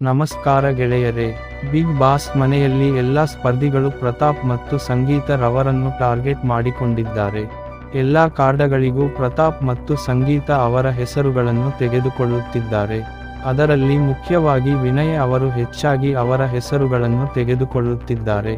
ನಮಸ್ಕಾರ ಗೆಳೆಯರೇ, big boss ಮನೆಯಲ್ಲಿ ಎಲ್ಲ ಸ್ಪರ್ಧಿಗಳು ಪ್ರತಾಪ್ ಮತ್ತು ಸಂಗೀತ ರವರನ್ನು ಟಾರ್ಗೆಟ್ ಮಾಡಿಕೊಂಡಿದ್ದಾರೆ. ಎಲ್ಲ ಕಾರ್ಡಗಳಿಗೂ ಪ್ರತಾಪ್ ಮತ್ತು ಸಂಗೀತ ಅವರ ಹೆಸರುಗಳನ್ನು ತೆಗೆದುಕೊಳ್ಳುತ್ತಿದ್ದಾರೆ. ಅದರಲ್ಲಿ ಮುಖ್ಯವಾಗಿ ವಿನಯ್ ಅವರು ಹೆಚ್ಚಾಗಿ ಅವರ ಹೆಸರುಗಳನ್ನು ತೆಗೆದುಕೊಳ್ಳುತ್ತಿದ್ದಾರೆ.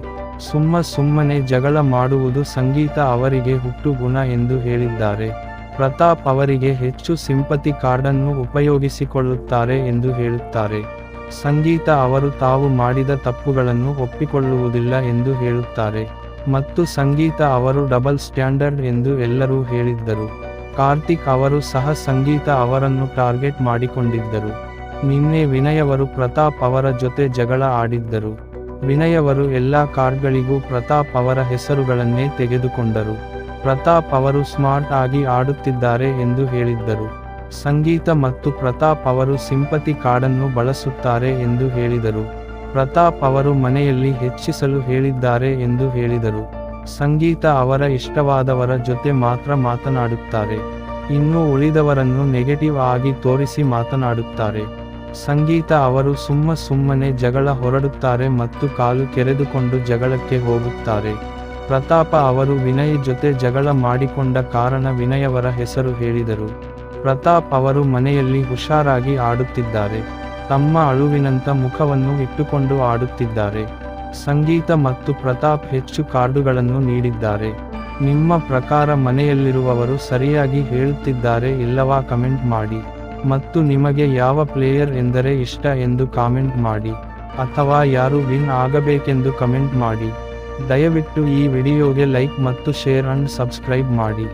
ಸುಮ್ಮ ಸುಮ್ಮನೆ ಜಗಳ ಮಾಡುವುದು ಸಂಗೀತ ಅವರಿಗೆ ಹುಟ್ಟು ಗುಣ ಎಂದು ಹೇಳಿದ್ದಾರೆ. ಪ್ರತಾಪ್ ಅವರಿಗೆ ಹೆಚ್ಚು ಸಿಂಪತಿ ಕಾರ್ಡನ್ನು ಉಪಯೋಗಿಸಿಕೊಳ್ಳುತ್ತಾರೆ ಎಂದು ಹೇಳುತ್ತಾರೆ. ಸಂಗೀತ ಅವರು ತಾವು ಮಾಡಿದ ತಪ್ಪುಗಳನ್ನು ಒಪ್ಪಿಕೊಳ್ಳುವುದಿಲ್ಲ ಎಂದು ಹೇಳುತ್ತಾರೆ. ಮತ್ತು ಸಂಗೀತ ಅವರು ಡಬಲ್ ಸ್ಟ್ಯಾಂಡರ್ಡ್ ಎಂದು ಎಲ್ಲರೂ ಹೇಳಿದ್ದರು. ಕಾರ್ತಿಕ್ ಅವರು ಸಹ ಸಂಗೀತ ಅವರನ್ನು ಟಾರ್ಗೆಟ್ ಮಾಡಿಕೊಂಡಿದ್ದರು. ನಿನ್ನೆ ವಿನಯವರು ಪ್ರತಾಪ್ ಅವರ ಜೊತೆ ಜಗಳ ಆಡಿದ್ದರು. ವಿನಯವರು ಎಲ್ಲ ಕಾರ್ಡ್ಗಳಿಗೂ ಪ್ರತಾಪ್ ಅವರ ಹೆಸರುಗಳನ್ನೇ ತೆಗೆದುಕೊಂಡರು. ಪ್ರತಾಪ್ ಅವರು ಸ್ಮಾರ್ಟ್ ಆಗಿ ಆಡುತ್ತಿದ್ದಾರೆ ಎಂದು ಹೇಳಿದ್ದರು. ಸಂಗೀತ ಮತ್ತು ಪ್ರತಾಪ್ ಅವರು ಸಿಂಪತಿ ಕಾರ್ಡನ್ನು ಬಳಸುತ್ತಾರೆ ಎಂದು ಹೇಳಿದರು. ಪ್ರತಾಪ್ ಅವರು ಮನೆಯಲ್ಲಿ ಹೆಚ್ಚಿಸಲು ಹೇಳಿದ್ದಾರೆ ಎಂದು ಹೇಳಿದರು. ಸಂಗೀತ ಅವರ ಇಷ್ಟವಾದವರ ಜೊತೆ ಮಾತ್ರ ಮಾತನಾಡುತ್ತಾರೆ. ಇನ್ನು ಉಳಿದವರನ್ನು ನೆಗೆಟಿವ್ ಆಗಿ ತೋರಿಸಿ ಮಾತನಾಡುತ್ತಾರೆ. ಸಂಗೀತ ಅವರು ಸುಮ್ಮ ಸುಮ್ಮನೆ ಜಗಳ ಹೊರಡುತ್ತಾರೆ ಮತ್ತು ಕಾಲು ಕೆರೆದುಕೊಂಡು ಜಗಳಕ್ಕೆ ಹೋಗುತ್ತಾರೆ. ಪ್ರತಾಪ ಅವರು ವಿನಯ್ ಜೊತೆ ಜಗಳ ಮಾಡಿಕೊಂಡ ಕಾರಣ ವಿನಯವರ ಹೆಸರು ಹೇಳಿದರು. ಪ್ರತಾಪ್ ಅವರು ಮನೆಯಲ್ಲಿ ಹುಷಾರಾಗಿ ಆಡುತ್ತಿದ್ದಾರೆ. ತಮ್ಮ ಅಳುವಿನಂತ ಮುಖವನ್ನು ಇಟ್ಟುಕೊಂಡು ಆಡುತ್ತಿದ್ದಾರೆ. ಸಂಗೀತ ಮತ್ತು ಪ್ರತಾಪ್ ಹೆಚ್ಚು ಕಾರ್ಡುಗಳನ್ನು ನೀಡಿದ್ದಾರೆ. ನಿಮ್ಮ ಪ್ರಕಾರ ಮನೆಯಲ್ಲಿರುವವರು ಸರಿಯಾಗಿ ಹೇಳುತ್ತಿದ್ದಾರೆ ಇಲ್ಲವಾ ಕಮೆಂಟ್ ಮಾಡಿ. ಮತ್ತು ನಿಮಗೆ ಯಾವ ಪ್ಲೇಯರ್ ಎಂದರೆ ಇಷ್ಟ ಎಂದು ಕಾಮೆಂಟ್ ಮಾಡಿ. ಅಥವಾ ಯಾರು ವಿನ್ ಆಗಬೇಕೆಂದು ಕಮೆಂಟ್ ಮಾಡಿ. ದಯವಿಟ್ಟು ಈ ವಿಡಿಯೋಗೆ ಲೈಕ್ ಮತ್ತು ಶೇರ್ ಅಂಡ್ ಸಬ್ಸ್ಕ್ರೈಬ್ ಮಾಡಿ.